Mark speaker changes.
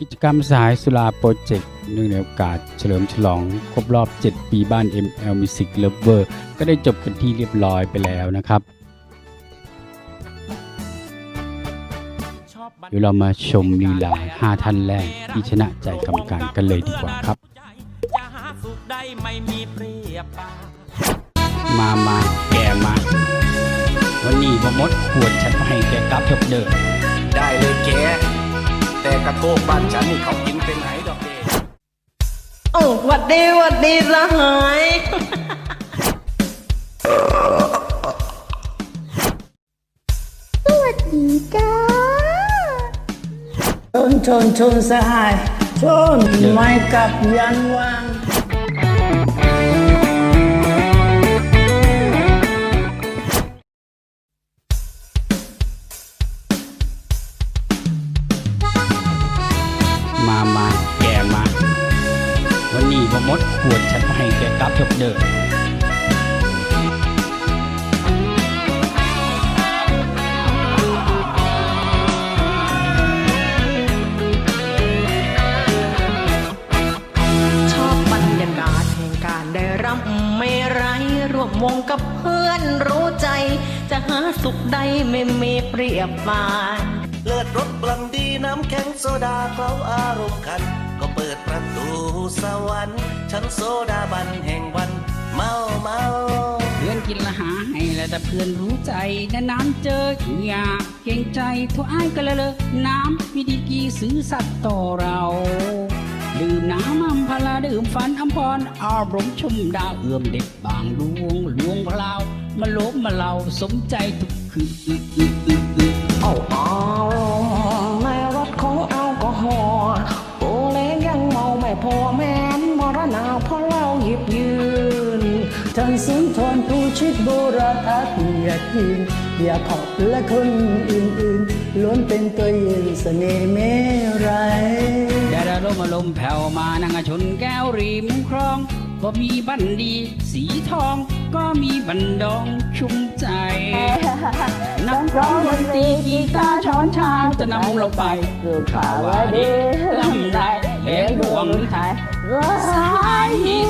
Speaker 1: กิจกรรมสายสุราโปรเจกต์เนื่องในโอกาสเฉลิมฉลองครบรอบ 7 ปีบ้าน ML Music Lover ก็ได้จบกันที่เรียบร้อยไปแล้วนะครับ เดี๋ยวเรามาชมลีลา 5 ท่านแรกที่ชนะใจกรรมการกันเลยดีกว่าครับ
Speaker 2: มา
Speaker 1: มาแกมา วันนี้พมดขวดฉันให้แกกลับจบเดิม
Speaker 3: ได้เลย กแต่กระโทกบ้านฉันนี่เขากินเป็นไหดอกเด
Speaker 4: โอ้หวัดดีหวัดดีสหาย
Speaker 5: สวัสดีจ้า
Speaker 4: ชนชนชนสหายชนไม่กลับยันวาง
Speaker 1: วันนี้พ่อมดขวดฉันมาให้แกกลับจบเดิม
Speaker 4: ชอบบรรยากาศแห่งการได้รำไม่ไรร่วมวงกับเพื่อนรู้ใจ จะหาสุขใดไม่มีเปรียบปาน
Speaker 3: เลิศรสบลันดีน้ำแข็งโซดาเคล้าอารมณ์กันก็เปิดประตู สวรรค์ฉันโซดาบันแห่งวันเมาเมา
Speaker 1: เพื่อนกินละหาให้แล้วแต่เพื่อนรู้ใจนานๆเจออยากเก่งใจทุกอ้ายก็เลยเลยน้ำมีดีกรีซื้อสัตว์ต่อเราดื่มน้ำอัมพลาดื่มฟันอัมพรอารมณ์ชุ่มดาวเอื้อมเด็กบางดวงลวงพลาวมาลบมาเราสมใจทุกคืนอึอึอึอึ
Speaker 4: เอาเท่านสุนทรผู้ชิดโบราณทัศน์อย่ายินอย่าขอบและคนอื่นๆล้วนเป็นตัวเย็นเสน่ห์เมไร
Speaker 1: แดดอารมณ์อารมณ์แผ่วมานั่งชนแก้วริมคลองก็มีบันดี สีทองก็มีบันดองชุ่มใจ นักร้องดนตรีกีตาร์ช้อนชาจะนำลงไป
Speaker 5: สุขาวดี
Speaker 1: ลำไรเลี้ยงดวงไทยสายสุรา